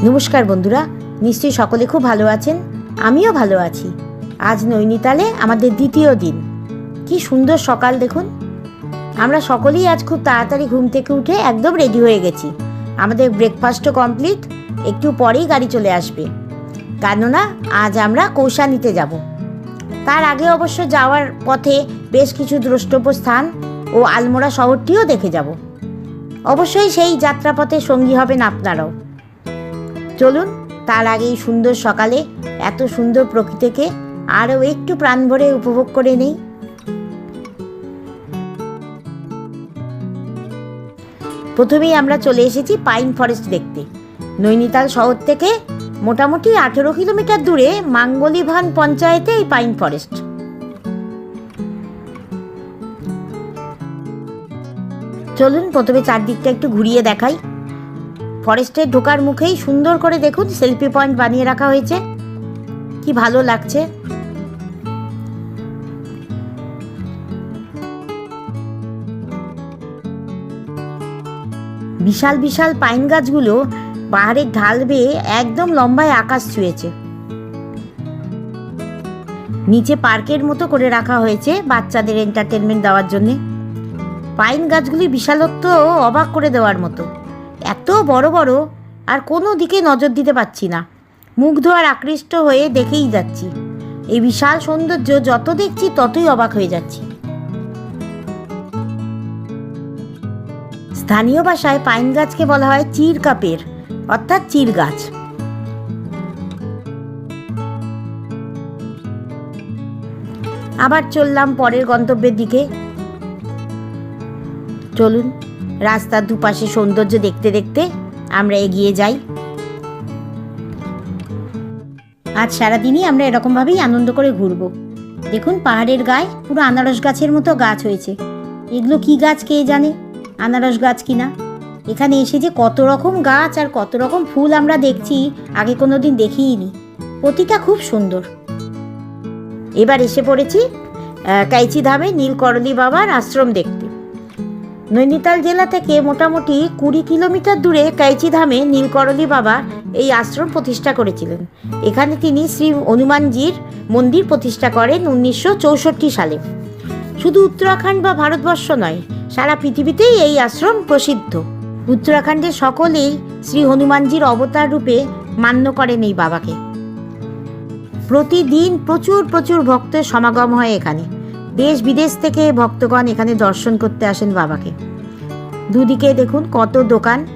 নমস্কার বন্ধুরা, নিশ্চয়ই সকলে খুব ভালো আছেন? আমিও ভালো আছি। আজ নৈনিতালে আমাদের দ্বিতীয় দিন। কি সুন্দর সকাল দেখুন। আমরা সকলেই আজ খুব তাড়াতাড়ি ঘুম থেকে উঠে একদম রেডি হয়ে গেছি। আমাদের ব্রেকফাস্টও কমপ্লিট একটু পরেই গাড়ি চলে আসবে। কেননা, আজ আমরা কৌশানিতে যাব। তার আগে অবশ্য যাওয়ার পথে বেশ কিছু দ্রষ্টব্য স্থান ও আলমোড়া শহরটিও দেখে যাব। অবশ্যই সেই যাত্রাপথে সঙ্গী হবেন আপনারাও। চলুন, তার আগেই সুন্দর সকালে এত সুন্দর প্রকৃতিকে আরও একটু প্রাণ ভরে উপভোগ করে নেই। প্রথমেই আমরা চলে এসেছি পাইন ফরেস্ট দেখতে। নৈনিতাল শহর থেকে মোটামুটি আঠেরো কিলোমিটার দূরে মাঙ্গলিভান পঞ্চায়েতে এই পাইন ফরেস্ট। চলুন, প্রথমে চারদিকটা একটু ঘুরিয়ে দেখাই। ফরেস্টের ঢোকার মুখেই সুন্দর করে দেখুন সেলফি পয়েন্ট বানিয়ে রাখা হয়েছে। কি ভালো লাগছে। বিশাল বিশাল পাইন গাছগুলো পাহাড়ের ঢাল বেয়ে একদম লম্বায় আকাশ ছুঁয়েছে। নিচে পার্কের মতো করে রাখা হয়েছে বাচ্চাদের এন্টারটেনমেন্ট দেওয়ার জন্যে। পাইন গাছগুলি বিশালত্ব অবাক করে দেওয়ার মতো। এত বড় বড়, আর কোনো দিকে নজর দিতে পারছি না। মুগ্ধ আর আকৃষ্ট হয়ে দেখেই যাচ্ছি। এই বিশাল সৌন্দর্য যত দেখছি ততই অবাক হয়ে যাচ্ছি। স্থানীয় ভাষায় পাইন গাছকে বলা হয় চির কাপের, অর্থাৎ চির গাছ। আবার চললাম পরের গন্তব্যের দিকে। চলুন। রাস্তার দুপাশে সৌন্দর্য দেখতে দেখতে আমরা এগিয়ে যাই। আজ সারাদিনই আমরা এরকমভাবেই আনন্দ করে ঘুরবো। দেখুন পাহাড়ের গায়ে পুরো আনারস গাছের মতো গাছ হয়েছে। এগুলো কি গাছ কে জানে? আনারস গাছ কিনা? এখানে এসে যে কত রকম গাছ আর কত রকম ফুল আমরা দেখছি, আগে কোনো দিন দেখিইনি প্রতিটা খুব সুন্দর। এবার এসে পড়েছি কাইচি ধামে নীলকরলি বাবার আশ্রম দেখতে। নৈনিতাল জেলা থেকে মোটামুটি কুড়ি কিলোমিটার দূরে কাইচি ধামে নীলকরলি বাবা এই আশ্রম প্রতিষ্ঠা করেছিলেন। এখানে তিনি শ্রী হনুমানজির মন্দির প্রতিষ্ঠা করেন উনিশশো চৌষট্টি সালে। শুধু উত্তরাখণ্ড বা ভারতবর্ষ নয়, সারা পৃথিবীতেই এই আশ্রম প্রসিদ্ধ। উত্তরাখণ্ডের সকলেই শ্রী হনুমানজির অবতার রূপে মান্য করেন এই বাবাকে। প্রতিদিন প্রচুর প্রচুর ভক্তের সমাগম হয় এখানে। দেশ বিদেশ থেকে ভক্তগণ এখানে দর্শন করতে আসেন বাবাকে। দুদিকে দেখুন কত দোকান,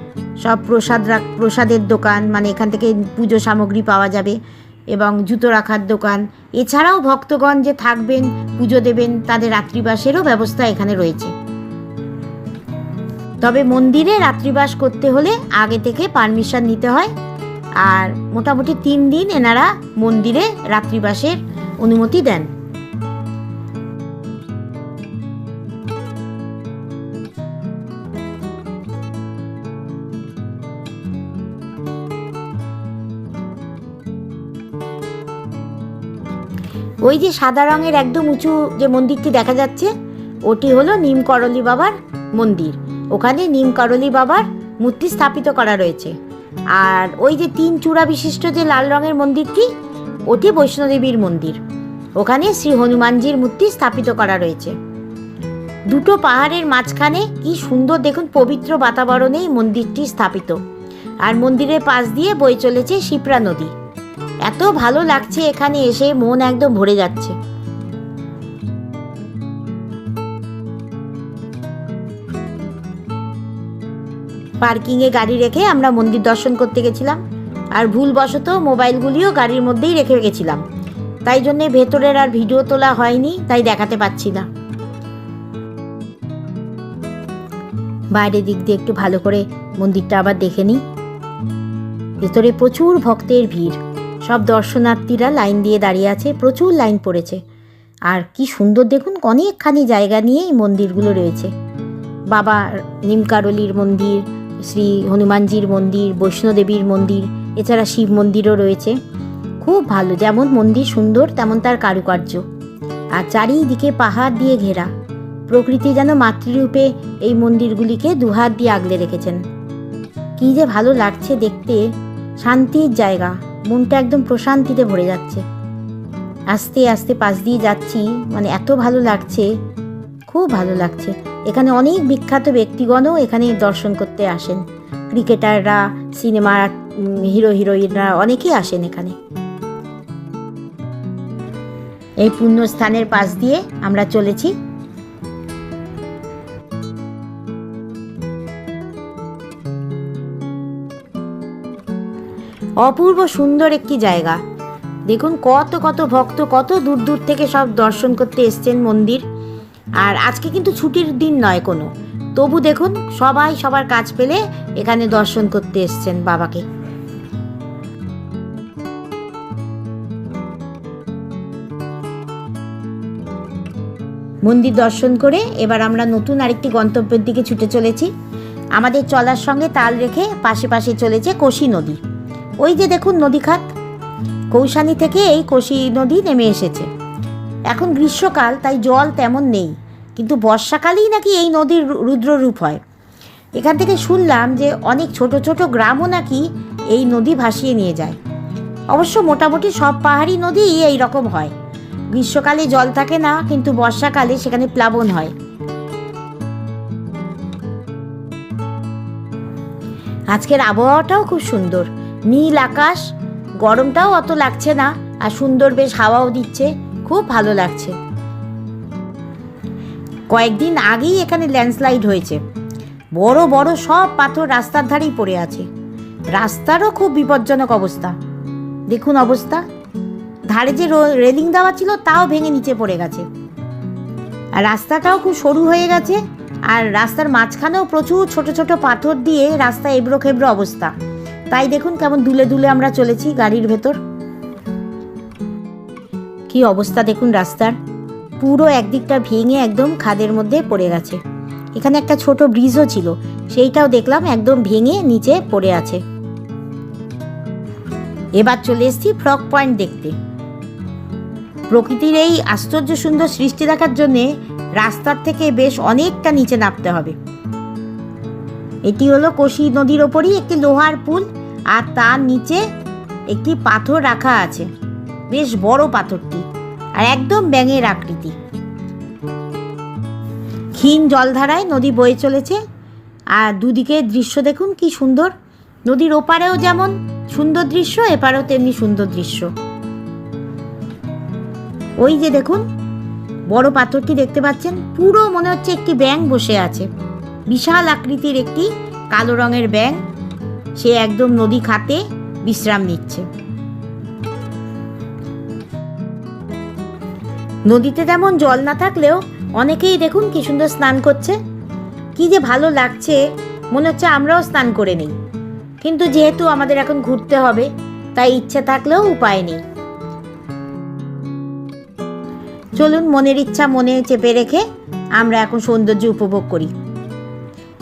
সব প্রসাদ রাখ- প্রসাদের দোকান মানে এখান থেকে পুজো সামগ্রী পাওয়া যাবে এবং জুতো রাখার দোকান। এছাড়াও ভক্তগণ যে থাকবেন, পুজো দেবেন, তাদের রাত্রিবাসেরও ব্যবস্থা এখানে রয়েছে। তবে মন্দিরে রাত্রিবাস করতে হলে আগে থেকে পারমিশন নিতে হয় আর মোটামুটি তিন দিন এনারা মন্দিরে রাত্রিবাসের অনুমতি দেন। ওই যে সাদা রঙের একদম উঁচু যে মন্দিরটি দেখা যাচ্ছে, ওটি হলো নিমকরলি বাবার মন্দির। ওখানে নিমকরলি বাবার মূর্তি স্থাপিত করা রয়েছে। আর ওই যে তিন চূড়া বিশিষ্ট যে লাল রঙের মন্দিরটি, ওটি বৈষ্ণোদেবীর মন্দির। ওখানে শ্রী হনুমানজির মূর্তি স্থাপিত করা রয়েছে। দুটো পাহাড়ের মাঝখানে কি সুন্দর দেখুন পবিত্র বাতাবরণেই মন্দিরটি স্থাপিত। আর মন্দিরের পাশ দিয়ে বয়ে চলেছে শিপ্রা নদী। এত ভালো লাগছে এখানে এসে মন একদম ভরে যাচ্ছে। পার্কিংয়ে গাড়ি রেখে আমরা মন্দির দর্শন করতে গেছিলাম। আর ভুলবশত মোবাইলগুলিও গাড়ির মধ্যেই রেখে গেছিলাম। তাই জন্যে ভেতরের আর ভিডিও তোলা হয়নি, তাই দেখাতে পাচ্ছি না। বাইরের দিক দিয়ে একটু ভালো করে মন্দিরটা আবার দেখে নিই। ভেতরে প্রচুর ভক্তের ভিড়। সব দর্শনার্থীরা লাইন দিয়ে দাঁড়িয়ে আছে, প্রচুর লাইন পড়েছে। আর কি সুন্দর দেখুন, অনেকখানি জায়গা নিয়ে এই মন্দিরগুলো রয়েছে। বাবা নিমকারলির মন্দির, শ্রী হনুমানজির মন্দির, বৈষ্ণোদেবীর মন্দির, এছাড়া শিব মন্দিরও রয়েছে। খুব ভালো, যেমন মন্দির সুন্দর, তেমন তার কারুকার্য। আর চারিদিকে পাহাড় দিয়ে ঘেরা। প্রকৃতি যেন মাতৃরূপে এই মন্দিরগুলিকে দুহাত দিয়ে আগলে রেখেছেন। কী যে ভালো লাগছে দেখতে, শান্তির জায়গা। মনটা একদম প্রশান্তিতে ভরে যাচ্ছে। আস্তে আস্তে পাশ দিয়ে যাচ্ছি মানে এত ভালো লাগছে, খুব ভালো লাগছে। এখানে অনেক বিখ্যাত ব্যক্তিগণও এখানে দর্শন করতে আসেন। ক্রিকেটাররা, সিনেমার হিরো, হিরোইনরা অনেকেই আসেন এখানে। এই পুণ্যস্থানের পাশ দিয়ে আমরা চলেছি। অপূর্ব সুন্দর একটি জায়গা। দেখুন কত কত ভক্ত, কত দূর দূর থেকে সব দর্শন করতে এসছেন মন্দির। আর আজকে কিন্তু ছুটির দিন নয় কোনো। তবু দেখুন সবাই সবার কাজ পেলে এখানে দর্শন করতে এসছেন বাবাকে। মন্দির দর্শন করে এবার আমরা নতুন আরেকটি গন্তব্যের দিকে ছুটে চলেছি। আমাদের চলার সঙ্গে তাল রেখে পাশে পাশে চলেছে কোশি নদী। ওই যে দেখুন নদীখাত। কৌশানি থেকে এই কোশি নদী নেমে এসেছে। এখন গ্রীষ্মকাল, তাই জল তেমন নেই। কিন্তু বর্ষাকালেই নাকি এই নদীর রুদ্ররূপ হয়। এখান থেকে শুনলাম যে অনেক ছোট ছোট গ্রামও নাকি এই নদী ভাসিয়ে নিয়ে যায়। অবশ্য মোটামুটি সব পাহাড়ি নদী এই রকম হয়। গ্রীষ্মকালে জল থাকে না, কিন্তু বর্ষাকালে সেখানে প্লাবন হয়। আজকের আবহাওয়াটাও খুব সুন্দর। নীল আকাশ, গরমটাও অত লাগছে না আর সুন্দর বেশ হাওয়াও দিচ্ছে, খুব ভালো লাগছে। কয়েকদিন আগেই এখানে ল্যান্ডস্লাইড হয়েছে। বড় বড় সব পাথর রাস্তার ধারেই পড়ে আছে। রাস্তারও খুব বিপজ্জনক অবস্থা। দেখুন অবস্থা। ধারে যে রেলিং দেওয়া ছিল তাও ভেঙে নিচে পড়ে গেছে। আর রাস্তাটাও খুব সরু হয়ে গেছে আর রাস্তার মাঝখানেও প্রচুর ছোট ছোট পাথর দিয়ে রাস্তা এবড়ো খেবড়ো অবস্থা। তাই দেখুন কেমন দুলে দুলে আমরা চলেছি গাড়ির ভেতর। কি অবস্থা দেখুন রাস্তার। পুরো একদিকটা ভেঙে একদম খাদের মধ্যে পড়ে গেছে। এখানে একটা ছোট ব্রিজও ছিল, সেইটাও দেখলাম একদম ভেঙে নিচে পড়ে আছে। এবার চলে এসেছি ফ্রক পয়েন্ট দেখতে। প্রকৃতির এই আশ্চর্য সুন্দর সৃষ্টি দেখার জন্যে রাস্তার থেকে বেশ অনেকটা নিচে নামতে হবে। এটি হলো কোশি নদীর ওপরই একটি লোহার পুল। আর তার নিচে একটি পাথর রাখা আছে। বেশ বড় পাথরটি আর একদম ব্যাঙের আকৃতি। ক্ষীণ জলধারায় নদী বয়ে চলেছে আর দুদিকে দৃশ্য দেখুন কি সুন্দর। নদীর ওপারেও যেমন সুন্দর দৃশ্য, এপারেও তেমনি সুন্দর দৃশ্য। ওই যে দেখুন, বড় পাথরটি দেখতে পাচ্ছেন, পুরো মনে হচ্ছে একটি ব্যাঙ বসে আছে। বিশাল আকৃতির একটি কালো রঙের ব্যাঙ। সে একদম নদী খাতে বিশ্রাম নিচ্ছে। নদীতে তেমন জল না থাকলেও অনেকেই দেখুন কি সুন্দর স্নান করছে। কি যে ভালো লাগছে, মনে হচ্ছে আমরাও স্নান করে নিই। কিন্তু যেহেতু আমাদের এখন ঘুরতে হবে, তাই ইচ্ছে থাকলেও উপায় নেই। চলুন মনের ইচ্ছা মনে চেপে রেখে আমরা এখন সৌন্দর্য উপভোগ করি।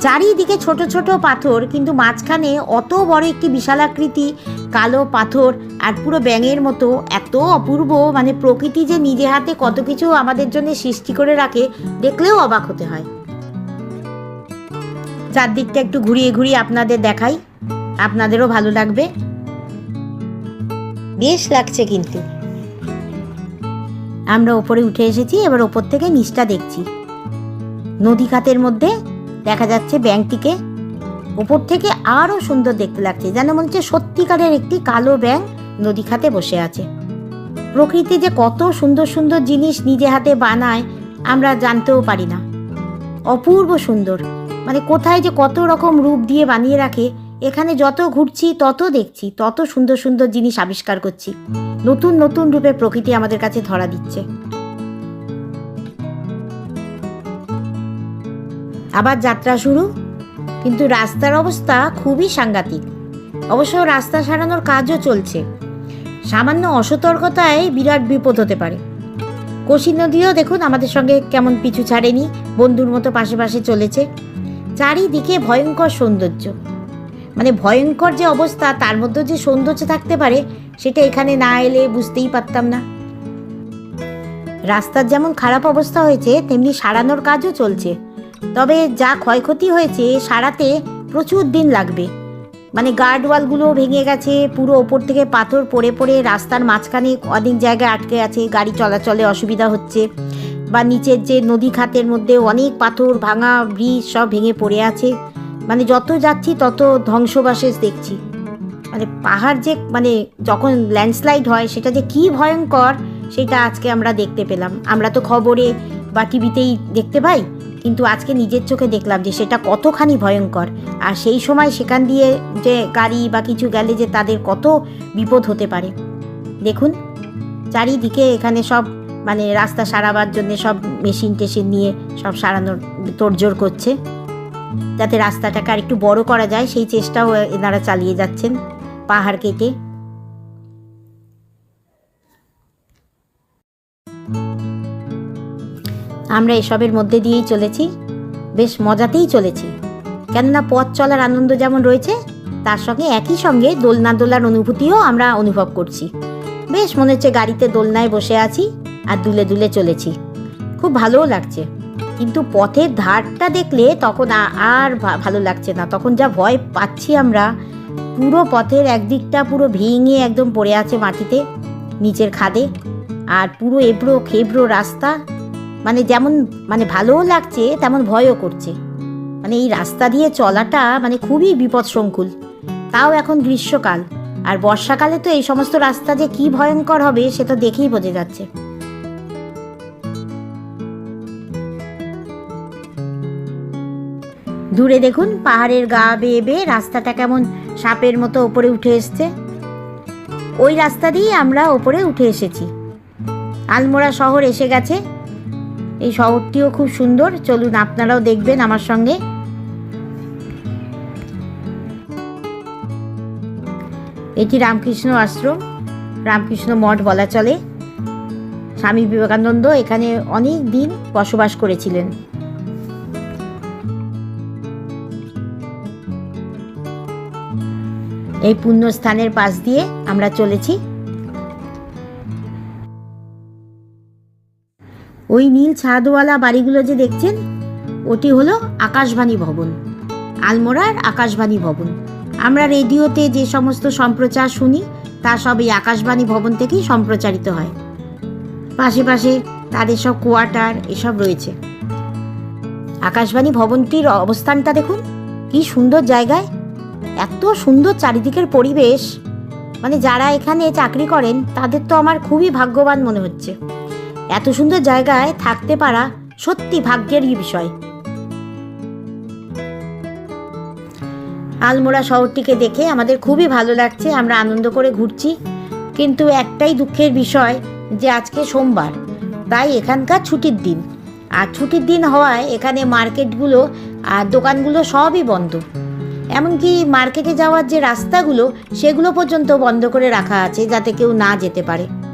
চারিদিকে ছোট ছোট পাথর, কিন্তু মাঝখানে অত বড় একটি বিশালাকৃতি কালো পাথর আর পুরো ব্যাঙের মতো। এত অপূর্ব মানে প্রকৃতি যে নিজে হাতে কত কিছু আমাদের জন্য সৃষ্টি করে রাখে, দেখলেও অবাক হতে হয়। চারদিকটা একটু ঘুরিয়ে ঘুরিয়ে আপনাদের দেখাই। আপনাদেরও ভালো লাগবে। বেশ লাগছে কিন্তু। আমরা ওপরে উঠে এসেছি, এবার ওপর থেকে নিচটা দেখছি। নদী খাতের মধ্যে দেখা যাচ্ছে ব্যাংকটিকে। ওপর থেকে আরও সুন্দর দেখতে লাগছে, যেন মনে হচ্ছে সত্যিকারের একটি কালো ব্যাং নদী খাতে বসে আছে। প্রকৃতি যে কত সুন্দর সুন্দর জিনিস নিজে হাতে বানায়, আমরা জানতেও পারি না। অপূর্ব সুন্দর। মানে কোথায় যে কত রকম রূপ দিয়ে বানিয়ে রাখে, এখানে যত ঘুরছি, তত দেখছি, তত সুন্দর সুন্দর জিনিস আবিষ্কার করছি। নতুন নতুন রূপে প্রকৃতি আমাদের কাছে ধরা দিচ্ছে। আবার যাত্রা শুরু? কিন্তু রাস্তার অবস্থা খুবই সাংঘাতিক। অবশ্য রাস্তা সারানোর কাজও চলছে। সামান্য অসতর্কতায় বিরাট বিপদ হতে পারে। কোশি নদীও দেখুন আমাদের সঙ্গে কেমন পিছু ছাড়েনি, বন্ধুর মতো পাশে পাশে চলেছে। চারিদিকে ভয়ঙ্কর সৌন্দর্য। মানে ভয়ঙ্কর যে অবস্থা, তার মধ্যে যে সৌন্দর্য থাকতে পারে, সেটা এখানে না এলে বুঝতেই পারতাম না। রাস্তার যেমন খারাপ অবস্থা হয়েছে, তেমনি সারানোর কাজও চলছে। তবে যা ক্ষয়ক্ষতি হয়েছে সারাতে প্রচুর দিন লাগবে। মানে গার্ড ওয়ালগুলোও ভেঙে গেছে, পুরো ওপর থেকে পাথর পড়ে পড়ে রাস্তার মাঝখানে অনেক জায়গায় আটকে আছে, গাড়ি চলাচলে অসুবিধা হচ্ছে বা নিচের যে নদী খাতের মধ্যে অনেক পাথর, ভাঙা, ব্রিজ সব ভেঙে পড়ে আছে। মানে যত যাচ্ছি তত ধ্বংসবাশেষ দেখছি। মানে পাহাড় যে মানে যখন ল্যান্ডস্লাইড হয় সেটা যে কী ভয়ঙ্কর, সেটা আজকে আমরা দেখতে পেলাম। আমরা তো খবরে বা টিভিতেই দেখতে পাই, কিন্তু আজকে নিজের চোখে দেখলাম যে সেটা কতখানি ভয়ঙ্কর। আর সেই সময় সেখান দিয়ে যে গাড়ি বা কিছু গেলে যে তাদের কত বিপদ হতে পারে। দেখুন, চারিদিকে এখানে সব মানে রাস্তা সারাবার জন্য সব মেশিন টেশিন নিয়ে সব সারানোর তোড়জোড় করছে। যাতে রাস্তাটাকে আর একটু বড় করা যায়, সেই চেষ্টাও এনারা চালিয়ে যাচ্ছেন পাহাড় কেটে। আমরা এসবের মধ্যে দিয়েই চলেছি। বেশ মজাতেই চলেছি। কেননা পথ চলার আনন্দ যেমন রয়েছে, তার সঙ্গে একই সঙ্গে দোলনা দোলার অনুভূতিও আমরা অনুভব করছি। বেশ মনে হচ্ছে গাড়িতে দোলনায় বসে আছি আর দুলে দুলে চলেছি। খুব ভালোও লাগছে। কিন্তু পথের ধারটা দেখলে তখন আর ভালো লাগছে না। তখন যা ভয় পাচ্ছি আমরা, পুরো পথের একদিকটা পুরো ভেঙে একদম পড়ে আছে মাটিতে, নিচের খাদে। আর পুরো এবড়ো খেবড়ো রাস্তা মানে যেমন মানে ভালোও লাগছে, তেমন ভয়ও করছে। মানে এই রাস্তা দিয়ে চলাটা মানে খুবই বিপদসংকুল। তাও এখন গ্রীষ্মকাল। আর বর্ষাকালে তো এই সমস্ত রাস্তা যে কি ভয়ঙ্কর হবে সেটা দেখেই বোঝা যাচ্ছে। দূরে দেখুন, পাহাড়ের গা বেয়ে বেয়ে রাস্তাটা কেমন সাপের মতো ওপরে উঠে এসছে। ওই রাস্তা দিয়ে আমরা ওপরে উঠে এসেছি। আলমোড়া শহর এসে গেছে। এই শহরটিও খুব সুন্দর। চলুন আপনারাও দেখবেন আমার সঙ্গে। এটি রামকৃষ্ণ আশ্রম। রামকৃষ্ণ মঠ বলা চলে। স্বামী বিবেকানন্দ এখানে অনেক দিন বসবাস করেছিলেন। এই পুণ্যস্থানের পাশ দিয়ে আমরা চলেছি। ওই নীল ছাদওয়ালা বাড়িগুলো যে দেখছেন, ওটি হলো আকাশবাণী ভবন, আলমোড়ার আকাশবাণী ভবন। আমরা রেডিওতে যে সমস্ত সম্প্রচার শুনি, তা সব এই আকাশবাণী ভবন থেকেই সম্প্রচারিত হয়। পাশে পাশে তাদের সব কোয়ার্টার এসব রয়েছে। আকাশবাণী ভবনটির অবস্থানটা দেখুন, কি সুন্দর জায়গায়, এত সুন্দর চারিদিকের পরিবেশ। মানে যারা এখানে চাকরি করেন, তাদের তো আমার খুবই ভাগ্যবান মনে হচ্ছে। এত সুন্দর জায়গায় থাকতে পারা সত্যি ভাগ্যেরই বিষয়। আলমোড়া শহরটিকে দেখে আমাদের খুবই ভালো লাগছে, আমরা আনন্দ করে ঘুরছি। কিন্তু একটাই দুঃখের বিষয় যে আজকে সোমবার, তাই এখানকার ছুটির দিন। আর ছুটির দিন হওয়ায় এখানে মার্কেটগুলো আর দোকানগুলো সবই বন্ধ। এমনকি মার্কেটে যাওয়ার যে রাস্তাগুলো, সেগুলো পর্যন্ত বন্ধ করে রাখা আছে যাতে কেউ না যেতে পারে।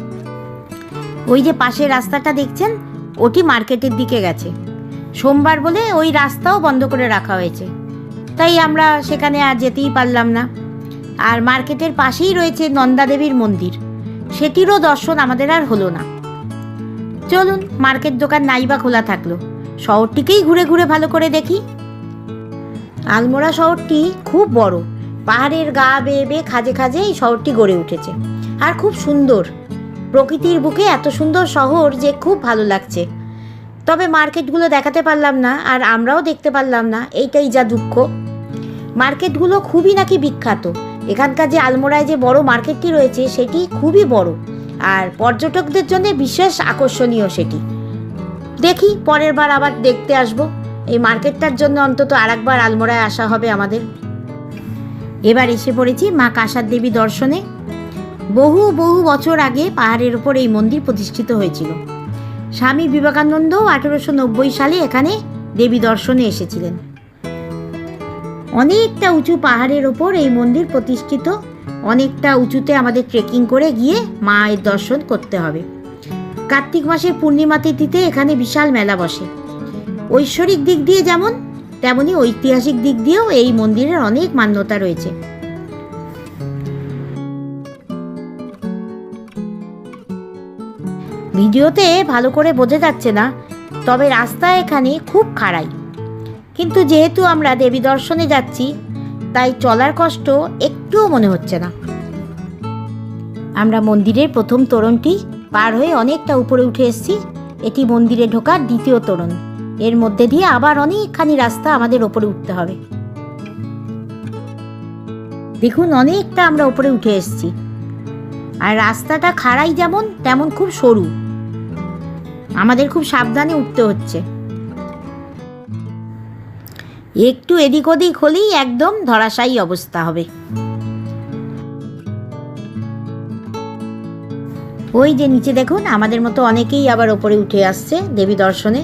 ওই যে পাশের রাস্তাটা দেখছেন, ওটি মার্কেটের দিকে গেছে। সোমবার বলে ওই রাস্তাও বন্ধ করে রাখা হয়েছে। তাই আমরা সেখানে আর যেতেই পারলাম না। আর মার্কেটের পাশেই রয়েছে নন্দাদেবীর মন্দির। সেটিরও দর্শন আমাদের আর হলো না। চলুন, মার্কেট দোকান নাইবা খোলা থাকল। শহরটিকেই ঘুরে ঘুরে ভালো করে দেখি। আলমোড়া শহরটি খুব বড়। পাহাড়ের গা বেয়ে বেয়ে খাজে খাজে এই শহরটি গড়ে উঠেছে। আর খুব সুন্দর। প্রকৃতির বুকে এত সুন্দর শহর যে খুব ভালো লাগছে। তবে মার্কেটগুলো দেখাতে পারলাম না আর আমরাও দেখতে পারলাম না, এইটাই যা দুঃখ। মার্কেটগুলো খুবই নাকি বিখ্যাত। এখানকার যে আলমোড়ায় যে বড় মার্কেটটি রয়েছে সেটি খুবই বড়। আর পর্যটকদের জন্য বিশেষ আকর্ষণীয় সেটি। দেখি, পরের বার আবার দেখতে আসব। এই মার্কেটটার জন্য অন্তত আরেকবার আলমোড়ায় আসা হবে আমাদের। এবার এসে পড়েছি মা কাসার দেবী দর্শনে। বহু বহু বছর আগে পাহাড়ের ওপর এই মন্দির প্রতিষ্ঠিত হয়েছিল। স্বামী বিবেকানন্দ আঠেরোশো নব্বই সালে এখানে দেবী দর্শনে এসেছিলেন। অনেকটা উঁচু পাহাড়ের ওপর এই মন্দির প্রতিষ্ঠিত, অনেকটা উঁচুতে আমাদের ট্রেকিং করে গিয়ে মায়ের দর্শন করতে হবে। কার্তিক মাসের পূর্ণিমা তিথিতে এখানে বিশাল মেলা বসে। ঐশ্বরিক দিক দিয়ে যেমন, তেমনি ঐতিহাসিক দিক দিয়েও এই মন্দিরের অনেক মান্যতা রয়েছে। ভিডিওতে ভালো করে বোঝা যাচ্ছে না, তবে রাস্তা এখানে খুব খাড়াই। কিন্তু যেহেতু আমরা দেবী দর্শনে যাচ্ছি, তাই চলার কষ্ট একটুও মনে হচ্ছে না। আমরা মন্দিরের প্রথম তোরণটি পার হয়ে অনেকটা উপরে উঠে এসেছি। এটি মন্দিরে ঢোকার দ্বিতীয় তোরণ। এর মধ্যে দিয়ে আবার অনেকখানি রাস্তা আমাদের ওপরে উঠতে হবে। দেখুন, অনেকটা আমরা উপরে উঠে এসেছি। আর রাস্তাটা খাড়াই যেমন, তেমন খুব সরু। আমাদের খুব সাবধানে উঠতে হচ্ছে। একটু এদিক ওদিক হলেই একদম ধরাশায়ী অবস্থা হবে। ওই যে নিচে দেখুন, আমাদের মতো অনেকেই আবার ওপরে উঠে আসছে দেবী দর্শনে।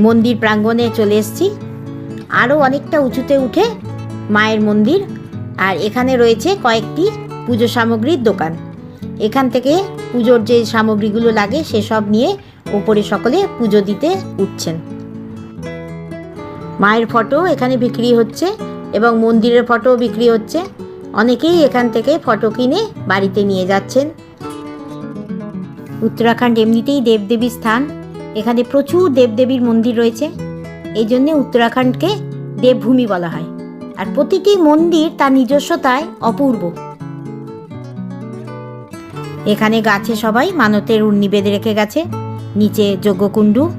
মন্দির প্রাঙ্গণে চলে এসেছি। আরও অনেকটা উঁচুতে উঠে মায়ের মন্দির, আর এখানে রয়েছে কয়েকটি পুজো সামগ্রীর দোকান। এখান থেকে পুজোর যে সামগ্রীগুলো লাগে, সেসব নিয়ে ওপরে সকলে পুজো দিতে উঠছেন। মায়ের ফটো এখানে বিক্রি হচ্ছে এবং মন্দিরের ফটো বিক্রি হচ্ছে। অনেকেই এখান থেকে ফটো কিনে বাড়িতে নিয়ে যাচ্ছেন। উত্তরাখণ্ড এমনিতেই দেবদেবীর স্থান। এখানে প্রচুর দেবদেবীর মন্দির রয়েছে। এই জন্যে উত্তরাখণ্ডকে দেবভূমি বলা হয়। আর প্রতিটি মন্দির তার নিজস্বতায় অপূর্ব। এখানে গাছে সবাই মানতের উন্নি বেঁধে রেখে গেছে, নিচে যজ্ঞকুণ্ডু।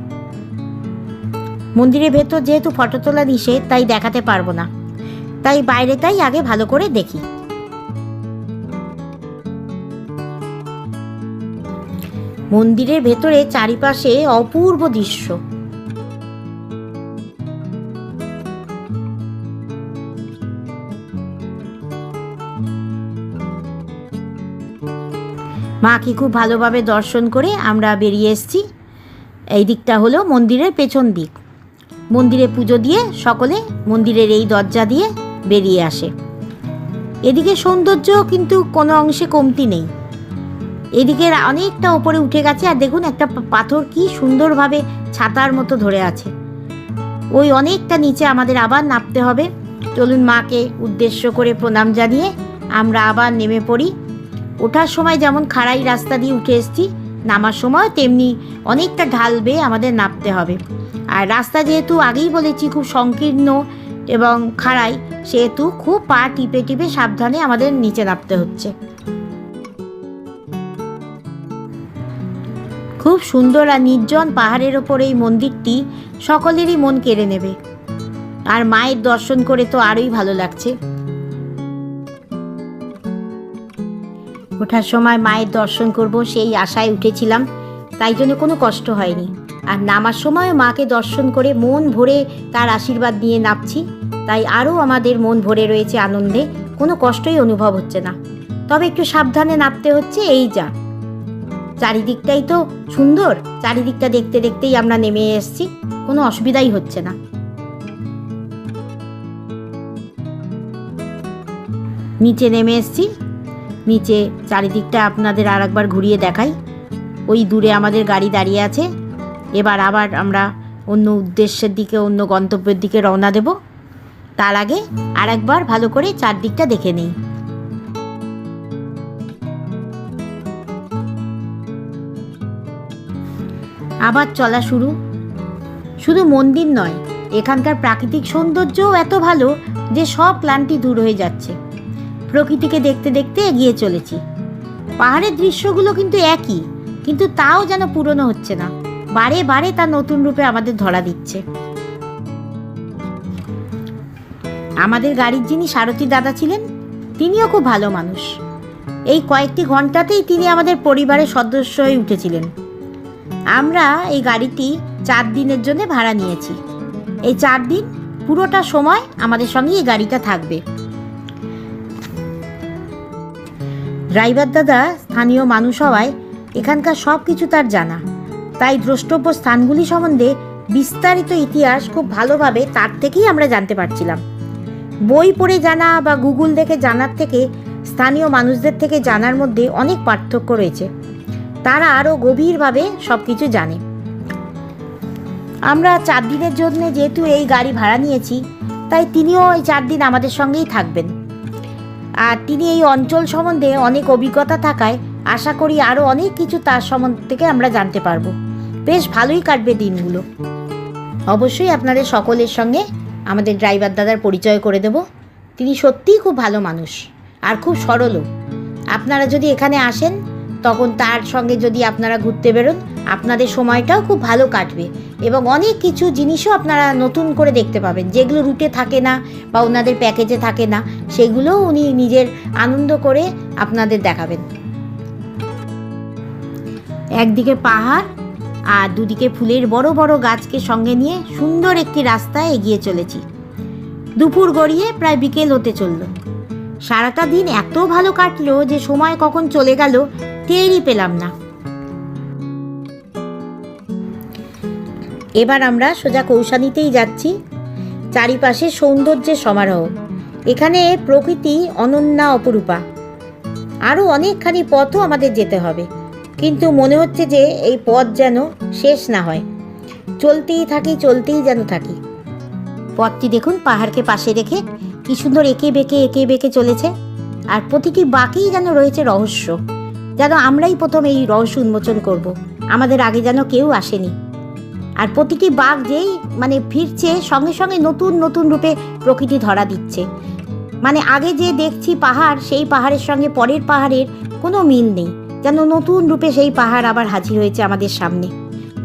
মন্দিরের ভেতর যেহেতু ফটো তোলা নিষেধ, তাই দেখাতে পারব না। তাই বাইরেটাই আগে ভালো করে দেখি। মন্দিরের ভেতরে চারিপাশে অপূর্ব দৃশ্য। মাকে খুব ভালোভাবে দর্শন করে আমরা বেরিয়ে এসেছি। এই দিকটা হলো মন্দিরের পেছন দিক। মন্দিরে পুজো দিয়ে সকলে মন্দিরের এই দরজা দিয়ে বেরিয়ে আসে। এদিকে সৌন্দর্য কিন্তু কোনো অংশে কমতি নেই। এদিকে অনেকটা ওপরে উঠে গেছে আর দেখুন একটা পাথর কি সুন্দরভাবে ছাতার মতো ধরে আছে। ওই অনেকটা নিচে আমাদের আবার নামতে হবে। চলুন মাকে উদ্দেশ্য করে প্রণাম জানিয়ে আমরা আবার নেমে পড়ি। ওঠার সময় যেমন খাড়াই রাস্তা দিয়ে উঠে এসেছি, নামার সময় তেমনি অনেকটা ঢাল বেয়ে আমাদের নামতে হবে। আর রাস্তা যেহেতু আগেই বলেছি খুব সংকীর্ণ এবং খাড়াই, সেহেতু খুব পা টিপে টিপে সাবধানে আমাদের নিচে নামতে হচ্ছে। খুব সুন্দর আর নির্জন পাহাড়ের ওপর এই মন্দিরটি সকলেরই মন কেড়ে নেবে। আর মায়ের দর্শন করে তো আরোই ভালো লাগছে। ওঠার সময় মায়ের দর্শন করব সেই আশায় উঠেছিলাম। তাই জন্য কোনো কষ্ট হয়নি। আর নামার সময় মাকে দর্শন করে মন ভরে তার আশীর্বাদ নিয়ে নামছি। তাই আরও আমাদের মন ভরে রয়েছে আনন্দে। কোনো কষ্টই অনুভব হচ্ছে না। তবে একটু সাবধানে নামতে হচ্ছে, এই যা। চারিদিকটাই তো সুন্দর। চারিদিকটা দেখতে দেখতেই আমরা নেমে এসেছি। কোনো অসুবিধাই হচ্ছে না। নিচে নেমে এসেছি। নিচে চারিদিকটা আপনাদের আর একবার ঘুরিয়ে দেখাই। ওই দূরে আমাদের গাড়ি দাঁড়িয়ে আছে। এবার আবার আমরা অন্য উদ্দেশ্যের দিকে, অন্য গন্তব্যের দিকে রওনা দেব। তার আগে আর একবার ভালো করে চারদিকটা দেখে নেই। আবার চলা শুরু। শুধু মন্দির নয়, এখানকার প্রাকৃতিক সৌন্দর্যও এত ভালো যে সব ক্লান্তি দূর হয়ে যাচ্ছে। প্রকৃতিকে দেখতে দেখতে এগিয়ে চলেছি। পাহাড়ের দৃশ্যগুলো কিন্তু একই, কিন্তু তাও যেন পুরনো হচ্ছে না। বারে বারে তা নতুন রূপে আমাদের ধরা দিচ্ছে। আমাদের গাড়ির যিনি সারথী দাদা ছিলেন, তিনিও খুব ভালো মানুষ। এই কয়েকটি ঘন্টাতেই তিনি আমাদের পরিবারের সদস্য হয়ে উঠেছিলেন। আমরা এই গাড়িটি চার দিনের জন্য ভাড়া নিয়েছি। এই চার দিন পুরোটা সময় আমাদের সঙ্গে এই গাড়িটা থাকবে। ড্রাইভার দাদা স্থানীয় মানুষ হওয়ায় এখানকার সব কিছু তার জানা। তাই দ্রষ্টব্য স্থানগুলি সম্বন্ধে বিস্তারিত ইতিহাস খুব ভালোভাবে তার থেকেই আমরা জানতে পারছিলাম। বই পড়ে জানা বা গুগল দেখে জানার থেকে স্থানীয় মানুষদের থেকে জানার মধ্যে অনেক পার্থক্য রয়েছে। তারা আরও গভীরভাবে সব কিছু জানে। আমরা চার দিনের জন্য যেহেতু এই গাড়ি ভাড়া নিয়েছি, তাই তিনিও এই চার দিন আমাদের সঙ্গেই থাকবেন। আর তিনি এই অঞ্চল সম্বন্ধে অনেক অভিজ্ঞতা থাকায় আশা করি আরও অনেক কিছু তার সম্বন্ধ থেকে আমরা জানতে পারব। বেশ ভালোই কাটবে দিনগুলো। অবশ্যই আপনাদের সকলের সঙ্গে আমাদের ড্রাইভার দাদার পরিচয় করে দেব। তিনি সত্যিই খুব ভালো মানুষ আর খুব সরলও। আপনারা যদি এখানে আসেন তখন তার সঙ্গে যদি আপনারা ঘুরতে বেরোন, আপনাদের সময়টাও খুব ভালো কাটবে এবং অনেক কিছু জিনিসও আপনারা নতুন করে দেখতে পাবেন। যেগুলো রুটে থাকে না বা ওনাদের প্যাকেজে থাকে না, সেগুলোও উনি নিজের আনন্দ করে আপনাদের দেখাবেন। একদিকে পাহাড় আর দুদিকে ফুলের বড় বড় গাছকে সঙ্গে নিয়ে সুন্দর একটি রাস্তায় এগিয়ে চলেছি। দুপুর গড়িয়ে প্রায় বিকেল হতে চলল। সারাটা দিন এত ভালো কাটলো যে সময় কখন চলে গেল টেরই পেলাম না। এবার আমরা সোজা কৌশানীতেই যাচ্ছি। চারিপাশে সৌন্দর্যের সমারোহ। এখানে প্রকৃতি অনন্যা অপরূপা। আরও অনেকখানি পথও আমাদের যেতে হবে। কিন্তু মনে হচ্ছে যে এই পথ যেন শেষ না হয়। চলতেই থাকি, চলতেই যেন থাকি। পথটি দেখুন, পাহাড়কে পাশে রেখে কি সুন্দর এঁকে বেঁকে এঁকে বেঁকে চলেছে। আর প্রতিটি বাঁকেই যেন রয়েছে রহস্য। যেন আমরাই প্রথম এই রহস্য উন্মোচন করব। আমাদের আগে যেন কেউ আসেনি। আর প্রতিটি বাঘ যেই মানে ফিরছে, সঙ্গে সঙ্গে নতুন নতুন রূপে প্রকৃতি ধরা দিচ্ছে। মানে আগে যে দেখছি পাহাড়, সেই পাহাড়ের সঙ্গে পরের পাহাড়ের কোনো মিল নেই। যেন নতুন রূপে সেই পাহাড় আবার হাজির হয়েছে আমাদের সামনে।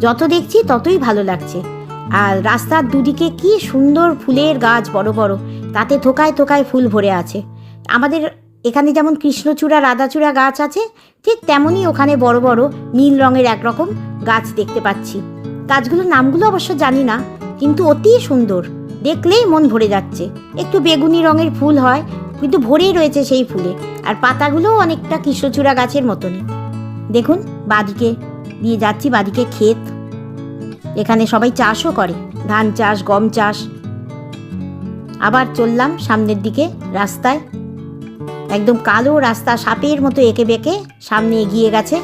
যত দেখছি ততই ভালো লাগছে। আর রাস্তার দুদিকে কি সুন্দর ফুলের গাছ বড় বড়, তাতে থোকায় থোকায় ফুল ভরে আছে। আমাদের এখানে যেমন কৃষ্ণচূড়া, রাধাচূড়া গাছ আছে, ঠিক তেমনই ওখানে বড় বড় নীল রঙের একরকম গাছ দেখতে পাচ্ছি। গাছগুলোর নামগুলো অবশ্য জানি না, কিন্তু অতি সুন্দর। দেখলেই মন ভরে যাচ্ছে। একটু বেগুনি রঙের ফুল হয়, কিন্তু ভরেই রয়েছে সেই ফুলে। আর পাতাগুলোও অনেকটা কৃষ্ণচূড়া গাছের মতনই। দেখুন, বাদিকে দিয়ে যাচ্ছি, বাদিকে ক্ষেত। এখানে সবাই চাষও করে, ধান চাষ, গম চাষ। আবার চললাম সামনের দিকে রাস্তায়। একদম কালো রাস্তা সাপের মতো এঁকে বেঁকে সামনে এগিয়ে গেছে।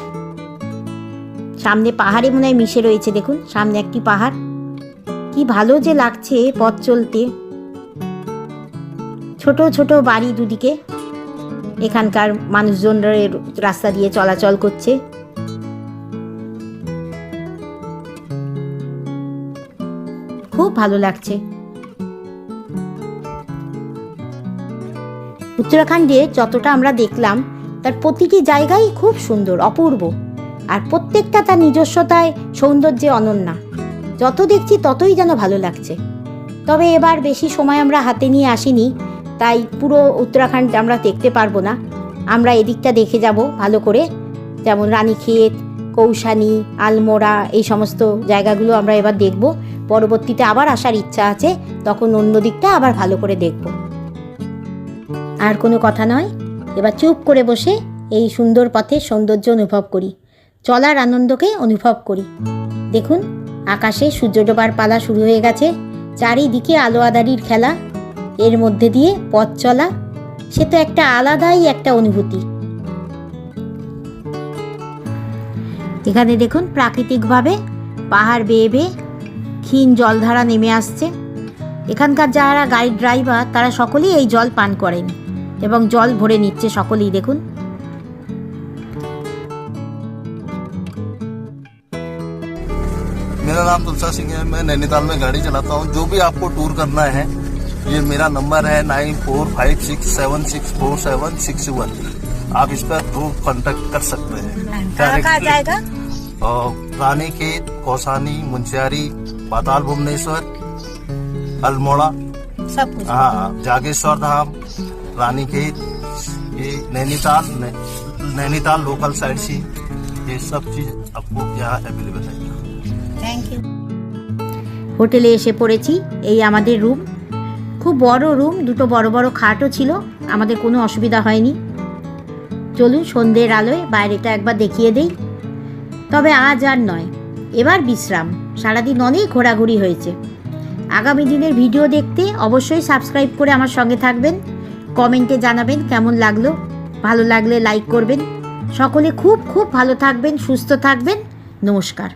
সামনে পাহাড়ে মনে হয় মিশে রয়েছে, দেখুন, সামনে একটি পাহাড়। কি ভালো যে লাগছে পথ চলতে। ছোট ছোট বাড়ি দুদিকে। এখানকার মানুষজনরা রাস্তা দিয়ে চলাচল করছে। খুব ভালো লাগছে। উত্তরাখণ্ডে যতটা আমরা দেখলাম, তার প্রতিটি জায়গাই খুব সুন্দর, অপূর্ব। আর প্রত্যেকটা তার নিজস্বতায়, সৌন্দর্যে অনন্যা। যত দেখছি ততই যেন ভালো লাগছে। তবে এবার বেশি সময় আমরা হাতে নিয়ে আসিনি, তাই পুরো উত্তরাখণ্ড আমরা দেখতে পারব না। আমরা এদিকটা দেখে যাব ভালো করে। যেমন রানীক্ষেত, কৌশানী, আলমোড়া, এই সমস্ত জায়গাগুলো আমরা এবার দেখব। পরবর্তীতে আবার আসার ইচ্ছা আছে, তখন অন্য দিকটা আবার ভালো করে দেখব। আর কোনো কথা নয়। এবার চুপ করে বসে এই সুন্দর পথের সৌন্দর্য অনুভব করি। চলার আনন্দকে অনুভব করি। দেখুন, আকাশে সূর্য ডোবার পালা শুরু হয়ে গেছে। চারিদিকে আলো আদারির খেলা। এর মধ্যে দিয়ে পথ চলা, সে তো একটা আলাদাই একটা অনুভূতি। এখানে দেখুন, প্রাকৃতিকভাবে পাহাড় বেয়ে বেয়ে ক্ষীণ জলধারা নেমে আসছে। এখানকার যারা গাড়ির ড্রাইভার, তারা সকলেই এই জল পান করেন। এবং জল ভরে নিচ্ছে সকলেই দেখুন मेरा नाम तुलसा सिंह है मैं नैनीताल में गाड़ी चलाता हूँ जो भी आपको टूर करना है ये मेरा नंबर है nine four five six seven six four seven six one आप इस पर थ्रू कांटेक्ट कर सकते हैं Directly, जाएगा अ, रानी खेत कौसानी मुंशियारी पाताल भुवनेश्वर अल्मोड़ा सब कुछ हाँ जागेश्वर धाम रानी खेत ये नैनीताल नै, नैनीताल लोकल साइड सी ये सब चीज आपको यहाँ अवेलेबल है থ্যাংক ইউ হোটেলে এসে পড়েছি এই আমাদের রুম খুব বড় রুম দুটো বড় বড় খাটও ছিল আমাদের কোনো অসুবিধা হয়নি চলুন সন্ধ্যের আলোয় বাইরেটা একবার দেখিয়ে দেই তবে আজ আর নয় এবার বিশ্রাম সারাদিন অনেক ঘোরাঘুরি হয়েছে আগামী দিনের ভিডিও দেখতে অবশ্যই সাবস্ক্রাইব করে আমার সঙ্গে থাকবেন কমেন্টে জানাবেন কেমন লাগল। ভালো লাগলে লাইক করবেন। সকলে খুব খুব ভালো থাকবেন, সুস্থ থাকবেন। নমস্কার।